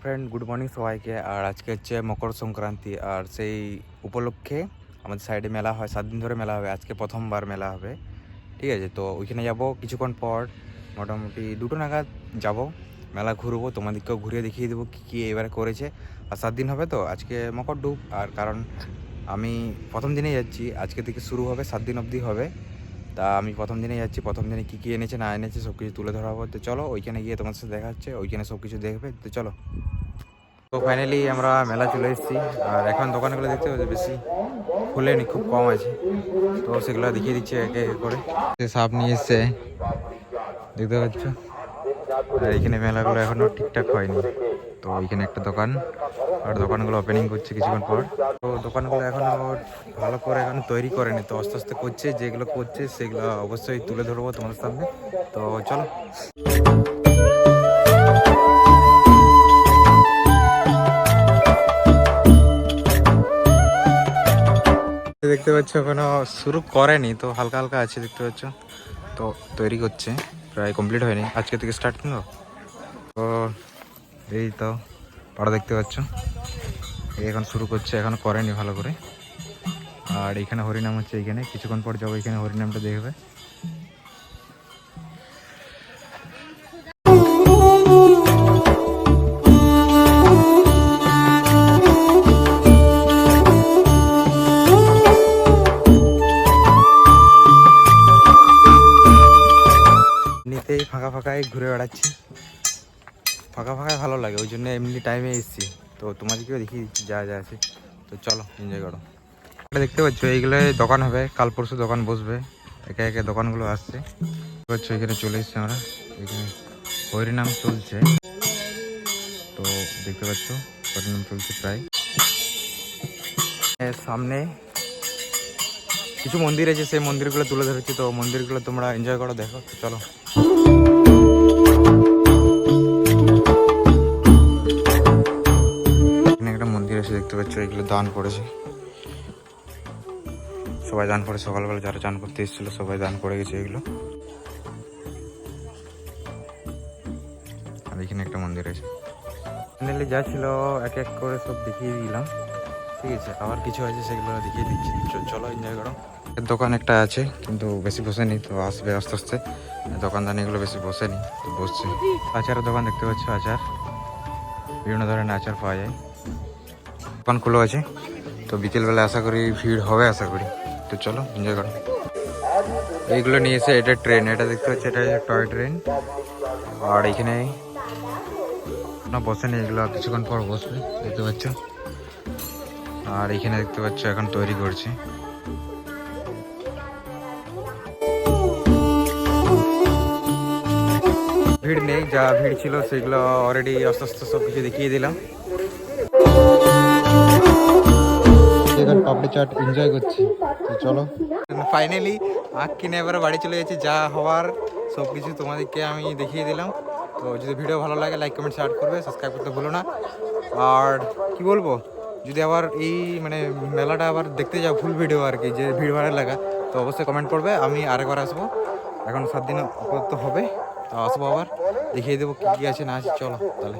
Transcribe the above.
Friend good morning সবাইকে। আর আজকে হচ্ছে মকর সংক্রান্তি। আর সেই উপলক্ষে আমাদের সাইডে মেলা হয়। সাত দিন ধরে মেলা হবে। আজকে প্রথমবার মেলা হবে। ঠিক আছে? তো ওইখানে যাব। কিছুক্ষণ পর মোটামুটি দুটো নাগাদ যাব। মেলা ঘুরবো। তোমাদেরকেও ঘুরিয়ে দেখিয়ে দেবো কী কী এবারে করেছে। আর সাত দিন হবে তো? আজকে মকর ডুব। আর কারণ আমি প্রথম দিনেই যাচ্ছি। আজকে থেকে শুরু হবে। সাত দিন অবধি হবে। তা আমি প্রথম দিনে যাচ্ছি, প্রথম দিনে কী কী এনেছে, না এনেছে সব কিছু তুলে ধরা হবে। তো চলো, ওইখানে গিয়ে তোমার সাথে দেখা হচ্ছে, ওইখানে সব কিছু দেখবে। তো চলো। তো ফাইনালি আমরা মেলা চলে এসেছি। আর এখন দোকানগুলো দেখতে পাচ্ছি, বেশি খুলেনি খুব কম আছে। তো সেগুলো দেখিয়ে দিচ্ছে একে একে করে। সাপ নিয়ে এসছে, দেখতে পাচ্ছ? আর এখানে মেলাগুলো এখনও ঠিকঠাক হয়নি। তো এখানে একটা দোকান। আর দোকানগুলো ওপেনিং করছে কিছুক্ষণ পর। তো দোকানগুলো এখনও ভালো করে এখন তৈরি করেনি, তো আস্তে আস্তে করছে, যেগুলো করছে সেগুলো অবশ্যই তুলে ধরবো তোমাদের সামনে। তো চলো। দেখতে পাচ্ছ এখনও শুরু করেনি, তো হালকা হালকা আছে দেখতে পাচ্ছ। তো তৈরি করছে, প্রায় কমপ্লিট হয়নি। আজকে থেকে স্টার্ট করল তো এই তো, পাড়া দেখতে পাচ্ছ। এই এখন শুরু করছে, এখন করেনি ভালো করে। আর এখানে হরিনাম হচ্ছে এইখানে। কিছুক্ষণ পর যাব এখানে হরিনামটা দেখবে। ফাঁকা ফাঁকায় ঘুরে বেড়াচ্ছি। ফাঁকা ফাঁকায় ভালো লাগে, ওই জন্য এমনি টাইমে এসেছি। তো তোমাদেরকেও দিচ্ছি, যা যা আছে। তো চলো এনজয় করো। এটা দেখতে পাচ্ছ, এইগুলো দোকান হবে, কাল পরশু দোকান বসবে। একে একে দোকানগুলো আসছে। পাচ্ছ, এখানে চলে এসেছি আমরা। এখানে হরিনাম চলছে। তো দেখতে পাচ্ছ হরিনাম চলছে প্রায়। সামনে কিছু মন্দির আছে, সেই মন্দিরগুলো তুলে ধরেছি। তো মন্দিরগুলো তোমরা এনজয় করো, দেখো। চলো। দেখতে পাচ্ছ এগুলো দান করেছে। সবাই দান করে সকালবেলা যারা চান করতে এসেছিল, সবাই দান করে গেছে এগুলো। আর এখানে একটা মন্দির আছে। ফাইনালি যা ছিল, এক এক করে সব দেখিয়ে দিলাম। ঠিক আছে, আবার কিছু আছে সেগুলো দেখিয়ে দিচ্ছি। চলো এনজয় করো। দোকান একটা আছে, কিন্তু বেশি বসেনি, তো আসবে আস্তে আস্তে। দোকানদানি এগুলো বেশি বসেনি, তো বসছে। আচারের দোকান দেখতে পাচ্ছ, আচার। বিভিন্ন ধরনের আচার পাওয়া যায়। দোকান খুলে আছে। তো বিকেলবেলা আশা করি ভিড় হবে, আশা করি। তো চলো এনজয় করো। এইগুলো নিয়ে এসে এটা ট্রেন এটা দেখতে পাচ্ছি, এটা টয় ট্রেন আর এখানে না বসেনি এগুলো কিছুক্ষণ পর বসবে, দেখতে পাচ্ছ। আর এখানে দেখতে পাচ্ছ, এখন তৈরি করছে। ভিড় নেই, যা ভিড় ছিল, সেগুলো অলরেডি আস্তে আস্তে সব কিছু দেখিয়ে দিলাম। পাপড়ি চাট এনজয় করছি। তো চলো। ফাইনালি আখ কিনে এবারে বাড়ি চলে গেছি, যা হওয়ার সব কিছু তোমাদেরকে আমি দেখিয়ে দিলাম। তো যদি ভিডিও ভালো লাগে লাইক কমেন্ট শেয়ার করবে সাবস্ক্রাইব করতে ভুলো না। আর কি বলব, যদি আবার এই মানে মেলাটা আবার দেখতে যাও ফুল ভিডিও আর কি, যে ভিড় ভাড়া লাগা, তো অবশ্যই কমেন্ট করবে, আমি আরেকবার আসব। এখন সাত দিন আপাতত হবে, তো আসব আবার, দেখিয়ে দেবো কী কী আছে, না আছে, চলো, তাহলে।